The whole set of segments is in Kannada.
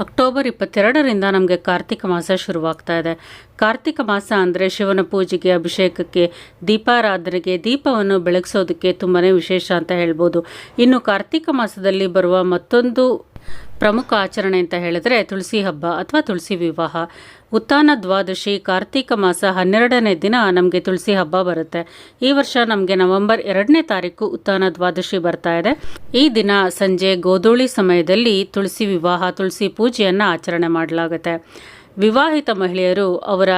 ಅಕ್ಟೋಬರ್ ಇಪ್ಪತ್ತೆರಡರಿಂದ ನಮಗೆ ಕಾರ್ತಿಕ ಮಾಸ ಶುರುವಾಗ್ತಾ ಇದೆ. ಕಾರ್ತಿಕ ಮಾಸ ಅಂದರೆ ಶಿವನ ಪೂಜೆಗೆ, ಅಭಿಷೇಕಕ್ಕೆ, ದೀಪಾರಾಧನೆಗೆ, ದೀಪವನ್ನು ಬೆಳಗಿಸೋದಕ್ಕೆ ತುಂಬಾ ವಿಶೇಷ ಅಂತ ಹೇಳ್ಬೋದು. ಇನ್ನು ಕಾರ್ತಿಕ ಮಾಸದಲ್ಲಿ ಬರುವ ಮತ್ತೊಂದು ಪ್ರಮುಖ ಆಚರಣೆ ಅಂತ ಹೇಳಿದ್ರೆ ತುಳಸಿ ಹಬ್ಬ ಅಥವಾ ತುಳಸಿ ವಿವಾಹ. ಉತ್ತಾನ ದ್ವಾದಶಿ, ಕಾರ್ತಿಕ ಮಾಸ ಹನ್ನೆರಡನೇ ದಿನ ನಮಗೆ ತುಳಸಿ ಹಬ್ಬ ಬರುತ್ತೆ. ಈ ವರ್ಷ ನಮಗೆ ನವೆಂಬರ್ ಎರಡನೇ ತಾರೀಕು ಉತ್ತಾನ ದ್ವಾದಶಿ ಬರ್ತಾ ಇದೆ. ಈ ದಿನ ಸಂಜೆ ಗೋಧೂಳಿ ಸಮಯದಲ್ಲಿ ತುಳಸಿ ವಿವಾಹ, ತುಳಸಿ ಪೂಜೆಯನ್ನು ಆಚರಣೆ ಮಾಡಲಾಗುತ್ತೆ. ವಿವಾಹಿತ ಮಹಿಳೆಯರು ಅವರ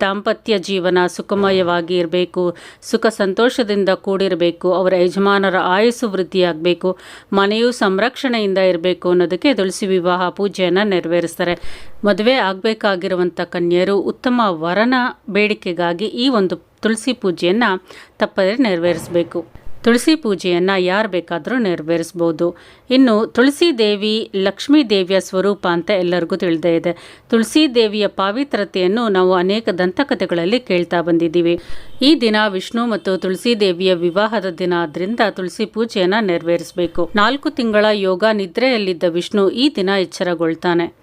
ದಾಂಪತ್ಯ ಜೀವನ ಸುಖಮಯವಾಗಿ ಇರಬೇಕು, ಸುಖ ಸಂತೋಷದಿಂದ ಕೂಡಿರಬೇಕು, ಅವರ ಯಜಮಾನರ ಆಯಸ್ಸು ವೃದ್ಧಿಯಾಗಬೇಕು, ಮನೆಯು ಸಂರಕ್ಷಣೆಯಿಂದ ಇರಬೇಕು ಅನ್ನೋದಕ್ಕೆ ತುಳಸಿ ವಿವಾಹ ಪೂಜೆಯನ್ನು ನೆರವೇರಿಸ್ತಾರೆ. ಮದುವೆ ಆಗಬೇಕಾಗಿರುವಂಥ ಕನ್ಯರು ಉತ್ತಮ ವರನ ಬೇಡಿಕೆಗಾಗಿ ಈ ಒಂದು ತುಳಸಿ ಪೂಜೆಯನ್ನು ತಪ್ಪದೇ ನೆರವೇರಿಸಬೇಕು. ತುಳಸಿ ಪೂಜೆಯನ್ನು ಯಾರು ಬೇಕಾದರೂ ನೆರವೇರಿಸ್ಬೋದು. ಇನ್ನು ತುಳಸಿ ದೇವಿ, ಲಕ್ಷ್ಮೀ ದೇವಿಯ ಸ್ವರೂಪ ಅಂತ ಎಲ್ಲರಿಗೂ ತಿಳಿದೇ ಇದೆ. ತುಳಸಿ ದೇವಿಯ ಪಾವಿತ್ರತೆಯನ್ನು ನಾವು ಅನೇಕ ದಂತಕಥೆಗಳಲ್ಲಿ ಕೇಳ್ತಾ ಬಂದಿದ್ದೀವಿ. ಈ ದಿನ ವಿಷ್ಣು ಮತ್ತು ತುಳಸಿ ದೇವಿಯ ವಿವಾಹದ ದಿನ ಆದ್ರಿಂದ ತುಳಸಿ ಪೂಜೆಯನ್ನು ನೆರವೇರಿಸಬೇಕು. ನಾಲ್ಕು ತಿಂಗಳ ಯೋಗ ನಿದ್ರೆಯಲ್ಲಿದ್ದ ವಿಷ್ಣು ಈ ದಿನ ಎಚ್ಚರಗೊಳ್ತಾನೆ.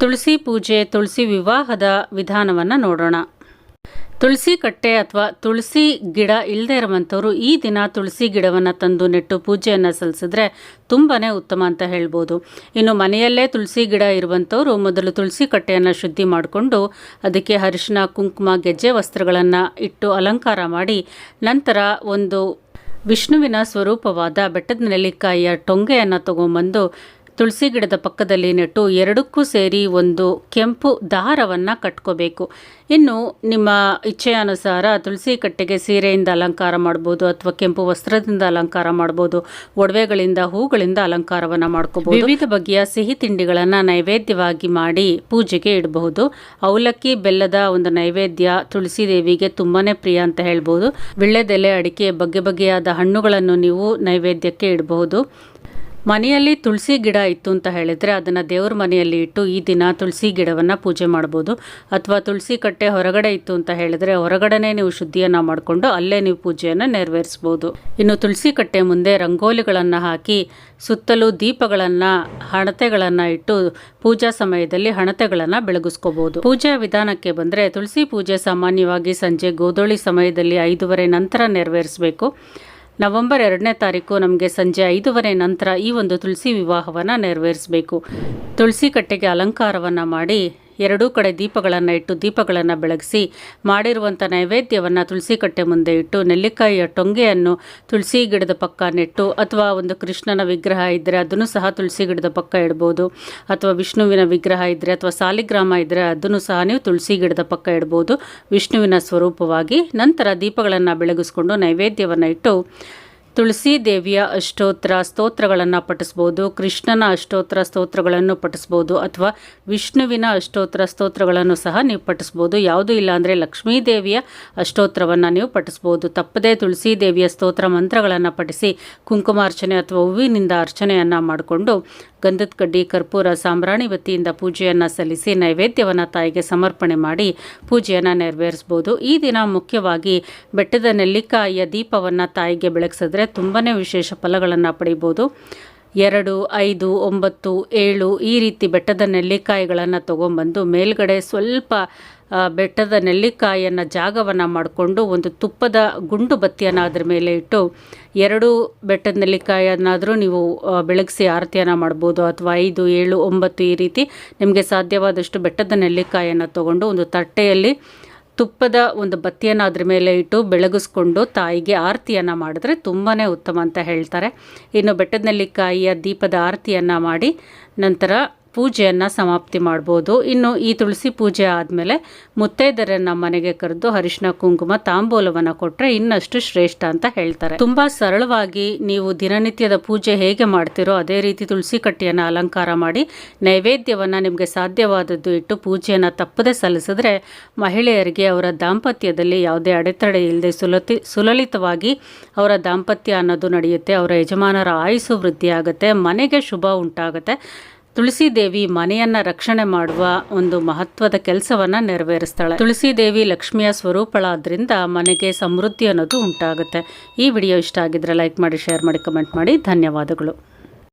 ತುಳಸಿ ಪೂಜೆ, ತುಳಸಿ ವಿವಾಹದ ವಿಧಾನವನ್ನು ನೋಡೋಣ. ತುಳಸಿ ಕಟ್ಟೆ ಅಥವಾ ತುಳಸಿ ಗಿಡ ಇಲ್ಲದೆ ಇರುವಂಥವರು ಈ ದಿನ ತುಳಸಿ ಗಿಡವನ್ನು ತಂದು ನೆಟ್ಟು ಪೂಜೆಯನ್ನು ಸಲ್ಲಿಸಿದ್ರೆ ತುಂಬಾ ಉತ್ತಮ ಅಂತ ಹೇಳ್ಬೋದು. ಇನ್ನು ಮನೆಯಲ್ಲೇ ತುಳಸಿ ಗಿಡ ಇರುವಂಥವರು ಮೊದಲು ತುಳಸಿ ಕಟ್ಟೆಯನ್ನು ಶುದ್ಧಿ ಮಾಡಿಕೊಂಡು ಅದಕ್ಕೆ ಅರಿಶಿನ ಕುಂಕುಮ, ಗೆಜ್ಜೆ ವಸ್ತ್ರಗಳನ್ನು ಇಟ್ಟು ಅಲಂಕಾರ ಮಾಡಿ ನಂತರ ಒಂದು ವಿಷ್ಣುವಿನ ಸ್ವರೂಪವಾದ ಬೆಟ್ಟದ ನೆಲ್ಲಿಕಾಯಿಯ ಟೊಂಗೆಯನ್ನು ತಗೊಂಬಂದು ತುಳಸಿ ಗಿಡದ ಪಕ್ಕದಲ್ಲಿ ನೆಟ್ಟು ಎರಡಕ್ಕೂ ಸೇರಿ ಒಂದು ಕೆಂಪು ದಾರವನ್ನು ಕಟ್ಕೋಬೇಕು. ಇನ್ನು ನಿಮ್ಮ ಇಚ್ಛೆಯಾನುಸಾರ ತುಳಸಿ ಕಟ್ಟೆಗೆ ಸೀರೆಯಿಂದ ಅಲಂಕಾರ ಮಾಡ್ಬೋದು ಅಥವಾ ಕೆಂಪು ವಸ್ತ್ರದಿಂದ ಅಲಂಕಾರ ಮಾಡ್ಬೋದು, ಒಡವೆಗಳಿಂದ, ಹೂಗಳಿಂದ ಅಲಂಕಾರವನ್ನು ಮಾಡ್ಕೋಬಹುದು ವಿವಿಧ ಬಗೆಯ ಸಿಹಿ ತಿಂಡಿಗಳನ್ನು ನೈವೇದ್ಯವಾಗಿ ಮಾಡಿ ಪೂಜೆಗೆ ಇಡಬಹುದು. ಅವಲಕ್ಕಿ, ಬೆಲ್ಲದ ಒಂದು ನೈವೇದ್ಯ ತುಳಸಿ ದೇವಿಗೆ ತುಂಬಾನೇ ಪ್ರಿಯ ಅಂತ ಹೇಳ್ಬೋದು. ವಿಳ್ಳೆದೆಲೆ ಅಡಿಕೆ, ಬಗೆ ಬಗೆಯಾದ ಹಣ್ಣುಗಳನ್ನು ನೀವು ನೈವೇದ್ಯಕ್ಕೆ ಇಡಬಹುದು. ಮನೆಯಲ್ಲಿ ತುಳಸಿ ಗಿಡ ಇತ್ತು ಅಂತ ಹೇಳಿದರೆ ಅದನ್ನು ದೇವ್ರ ಮನೆಯಲ್ಲಿ ಇಟ್ಟು ಈ ದಿನ ತುಳಸಿ ಗಿಡವನ್ನು ಪೂಜೆ ಮಾಡ್ಬೋದು. ಅಥವಾ ತುಳಸಿ ಕಟ್ಟೆ ಹೊರಗಡೆ ಇತ್ತು ಅಂತ ಹೇಳಿದರೆ ಹೊರಗಡೆನೇ ನೀವು ಶುದ್ಧಿಯನ್ನು ಮಾಡಿಕೊಂಡು ಅಲ್ಲೇ ನೀವು ಪೂಜೆಯನ್ನು ನೆರವೇರಿಸ್ಬೋದು. ಇನ್ನು ತುಳಸಿ ಕಟ್ಟೆ ಮುಂದೆ ರಂಗೋಲಿಗಳನ್ನು ಹಾಕಿ ಸುತ್ತಲೂ ದೀಪಗಳನ್ನು, ಹಣತೆಗಳನ್ನು ಇಟ್ಟು ಪೂಜಾ ಸಮಯದಲ್ಲಿ ಹಣತೆಗಳನ್ನು ಬೆಳಗಿಸ್ಕೋಬೋದು. ಪೂಜಾ ವಿಧಾನಕ್ಕೆ ಬಂದರೆ ತುಳಸಿ ಪೂಜೆ ಸಾಮಾನ್ಯವಾಗಿ ಸಂಜೆ ಗೋಧೂಳಿ ಸಮಯದಲ್ಲಿ ಐದೂವರೆ ನಂತರ ನೆರವೇರಿಸಬೇಕು. ನವೆಂಬರ್ ಎರಡನೇ ತಾರೀಕು ನಮಗೆ ಸಂಜೆ ಐದೂವರೆ ನಂತರ ಈ ಒಂದು ತುಳಸಿ ವಿವಾಹವನ್ನು ನೆರವೇರಿಸಬೇಕು. ತುಳಸಿ ಕಟ್ಟೆಗೆ ಅಲಂಕಾರವನ್ನು ಮಾಡಿ ಎರಡೂ ಕಡೆ ದೀಪಗಳನ್ನು ಇಟ್ಟು ದೀಪಗಳನ್ನು ಬೆಳಗಿಸಿ ಮಾಡಿರುವಂಥ ನೈವೇದ್ಯವನ್ನು ತುಳಸಿ ಕಟ್ಟೆ ಮುಂದೆ ಇಟ್ಟು ನೆಲ್ಲಿಕಾಯಿಯ ಟೊಂಗೆಯನ್ನು ತುಳಸಿ ಗಿಡದ ಪಕ್ಕ ನೆಟ್ಟು ಅಥವಾ ಒಂದು ಕೃಷ್ಣನ ವಿಗ್ರಹ ಇದ್ದರೆ ಅದನ್ನು ಸಹ ತುಳಸಿ ಗಿಡದ ಪಕ್ಕ ಇಡ್ಬೋದು. ಅಥವಾ ವಿಷ್ಣುವಿನ ವಿಗ್ರಹ ಇದ್ದರೆ ಅಥವಾ ಸಾಲಿಗ್ರಾಮ ಇದ್ದರೆ ಅದನ್ನು ಸಹ ನೀವು ತುಳಸಿ ಗಿಡದ ಪಕ್ಕ ಇಡ್ಬೋದು. ವಿಷ್ಣುವಿನ ಸ್ವರೂಪವಾಗಿ ನಂತರ ದೀಪಗಳನ್ನು ಬೆಳಗಿಸ್ಕೊಂಡು ನೈವೇದ್ಯವನ್ನು ಇಟ್ಟು ತುಳಸಿ ದೇವಿಯ ಅಷ್ಟೋತ್ರ ಸ್ತೋತ್ರಗಳನ್ನು ಪಠಿಸ್ಬೋದು, ಕೃಷ್ಣನ ಅಷ್ಟೋತ್ರ ಸ್ತೋತ್ರಗಳನ್ನು ಪಠಿಸ್ಬೋದು ಅಥವಾ ವಿಷ್ಣುವಿನ ಅಷ್ಟೋತ್ರ ಸ್ತೋತ್ರಗಳನ್ನು ಸಹ ನೀವು ಪಠಿಸ್ಬೋದು. ಯಾವುದೂ ಇಲ್ಲ ಅಂದರೆ ಲಕ್ಷ್ಮೀ ದೇವಿಯ ಅಷ್ಟೋತ್ರವನ್ನು ನೀವು ಪಠಿಸ್ಬೋದು. ತಪ್ಪದೇ ತುಳಸಿ ದೇವಿಯ ಸ್ತೋತ್ರ ಮಂತ್ರಗಳನ್ನು ಪಠಿಸಿ ಕುಂಕುಮಾರ್ಚನೆ ಅಥವಾ ಹೂವಿನಿಂದ ಅರ್ಚನೆಯನ್ನು ಮಾಡಿಕೊಂಡು ಗಂಧದ ಕಡ್ಡಿ, ಕರ್ಪೂರ, ಸಾಂಬ್ರಾಣಿ ವತಿಯಿಂದ ಪೂಜೆಯನ್ನು ಸಲ್ಲಿಸಿ ನೈವೇದ್ಯವನ್ನು ತಾಯಿಗೆ ಸಮರ್ಪಣೆ ಮಾಡಿ ಪೂಜೆಯನ್ನು ನೆರವೇರಿಸ್ಬೋದು. ಈ ದಿನ ಮುಖ್ಯವಾಗಿ ಬೆಟ್ಟದ ನೆಲ್ಲಿಕಾಯಿಯ ದೀಪವನ್ನು ತಾಯಿಗೆ ಬೆಳಗಿಸಿದ್ರೆ ತುಂಬಾ ವಿಶೇಷ ಫಲಗಳನ್ನು ಪಡಿಬೋದು. ಎರಡು, ಐದು, ಒಂಬತ್ತು, ಏಳು ಈ ರೀತಿ ಬೆಟ್ಟದ ನೆಲ್ಲಿಕಾಯಿಗಳನ್ನು ತೊಗೊಂಬಂದು ಮೇಲ್ಗಡೆ ಸ್ವಲ್ಪ ಬೆಟ್ಟದ ನೆಲ್ಲಿಕಾಯಿಯನ್ನು ಜಾಗವನ್ನು ಮಾಡಿಕೊಂಡು ಒಂದು ತುಪ್ಪದ ಗುಂಡು ಬತ್ತಿಯನ್ನು ಅದ್ರ ಮೇಲೆ ಇಟ್ಟು ಎರಡು ಬೆಟ್ಟದ ನೆಲ್ಲಿಕಾಯಿಯನ್ನಾದರೂ ನೀವು ಬೆಳಗಿಸಿ ಆರತಿಯನ್ನು ಮಾಡ್ಬೋದು ಅಥವಾ ಐದು, ಏಳು, ಒಂಬತ್ತು ಈ ರೀತಿ ನಿಮಗೆ ಸಾಧ್ಯವಾದಷ್ಟು ಬೆಟ್ಟದ ನೆಲ್ಲಿಕಾಯಿಯನ್ನು ತೊಗೊಂಡು ಒಂದು ತಟ್ಟೆಯಲ್ಲಿ ತುಪ್ಪದ ಒಂದು ಬತ್ತಿಯನ್ನು ಅದ್ರ ಮೇಲೆ ಇಟ್ಟು ಬೆಳಗಿಸ್ಕೊಂಡು ತಾಯಿಗೆ ಆರತಿಯನ್ನು ಮಾಡಿದ್ರೆ ತುಂಬಾ ಉತ್ತಮ ಅಂತ ಹೇಳ್ತಾರೆ. ಇನ್ನು ಬೆಟ್ಟದ ನೆಲ್ಲಿಕಾಯಿಯ ದೀಪದ ಆರತಿಯನ್ನು ಮಾಡಿ ನಂತರ ಪೂಜೆಯನ್ನು ಸಮಾಪ್ತಿ ಮಾಡ್ಬೋದು. ಇನ್ನು ಈ ತುಳಸಿ ಪೂಜೆ ಆದಮೇಲೆ ಮುತ್ತೈದರನ್ನ ಮನೆಗೆ ಕರೆದು ಅರಿಶಿನ, ಕುಂಕುಮ, ತಾಂಬೂಲವನ್ನು ಕೊಟ್ಟರೆ ಇನ್ನಷ್ಟು ಶ್ರೇಷ್ಠ ಅಂತ ಹೇಳ್ತಾರೆ. ತುಂಬ ಸರಳವಾಗಿ ನೀವು ದಿನನಿತ್ಯದ ಪೂಜೆ ಹೇಗೆ ಮಾಡ್ತೀರೋ ಅದೇ ರೀತಿ ತುಳಸಿ ಕಟ್ಟಿಯನ್ನು ಅಲಂಕಾರ ಮಾಡಿ ನೈವೇದ್ಯವನ್ನು ನಿಮಗೆ ಸಾಧ್ಯವಾದದ್ದು ಇಟ್ಟು ಪೂಜೆಯನ್ನು ತಪ್ಪದೆ ಸಲ್ಲಿಸಿದ್ರೆ ಮಹಿಳೆಯರಿಗೆ ಅವರ ದಾಂಪತ್ಯದಲ್ಲಿ ಯಾವುದೇ ಅಡೆತಡೆ ಇಲ್ಲದೆ ಸುಲತಿ, ಸುಲಲಿತವಾಗಿ ಅವರ ದಾಂಪತ್ಯ ಅನ್ನೋದು ನಡೆಯುತ್ತೆ. ಅವರ ಯಜಮಾನರ ಆಯುಸ್ಸು ವೃದ್ಧಿಯಾಗುತ್ತೆ. ಮನೆಗೆ ಶುಭ ಉಂಟಾಗುತ್ತೆ. ತುಳಸಿ ದೇವಿ ಮನೆಯನ್ನ ರಕ್ಷಣೆ ಮಾಡುವ ಒಂದು ಮಹತ್ವದ ಕೆಲಸವನ್ನ ನೆರವೇರಿಸ್ತಾಳೆ. ತುಳಸಿ ದೇವಿ ಲಕ್ಷ್ಮಿಯ ಸ್ವರೂಪಳಾದ್ರಿಂದ ಮನೆಗೆ ಸಮೃದ್ಧಿ ಅನ್ನೋದು ಉಂಟಾಗುತ್ತೆ. ಈ ವಿಡಿಯೋ ಇಷ್ಟ ಆಗಿದ್ರೆ ಲೈಕ್ ಮಾಡಿ ಶೇರ್ ಮಾಡಿ ಕಮೆಂಟ್ ಮಾಡಿ. ಧನ್ಯವಾದಗಳು.